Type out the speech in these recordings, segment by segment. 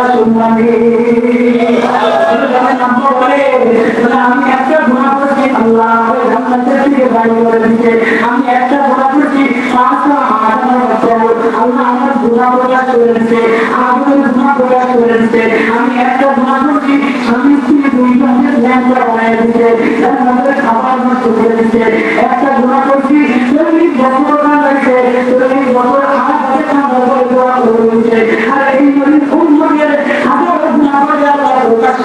আমি একটা গুণা করছি আমি একটা গুণা করছি পাঁচটা আমার গুণা প্রকাশ করেছে আমি একটা গুণা করছি স্বামী স্ত্রী দুই জনের ল্যাংটা বানিয়ে দিতে আমাদের খাবার নষ্ট করে দিতে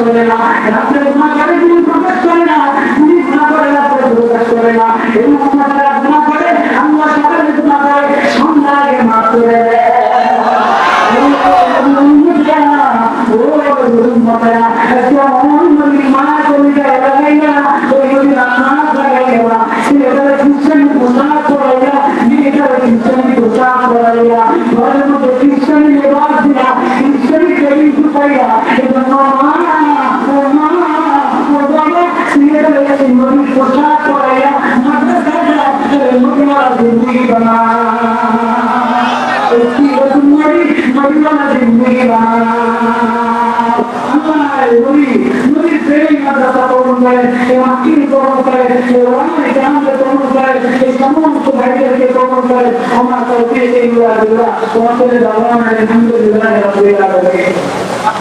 করে না, রাত্রে গুণা করে তিনি প্রকাশ করে না তিনি গুণা করে রাত্রে প্রকাশ করে না। এই মহামারা গুণা করে আল্লাহ সকালে গুণা করে সন্ধ্যা আগে মাফ করে দেয় পোশাক जिंदगी बना उसकी रसमरी मरियम जिंदगी बना हमारे मुरी मुरी प्रेम का दाता कौन है ये हकीम कौन है ये वाणी जान के कौन है ये तमाम को बैठे के कौन है हमारा तौफीक इल्ला बिल्लाह कौन से दावा है अल्हम्दुलिल्लाह रब्बिल आलमीन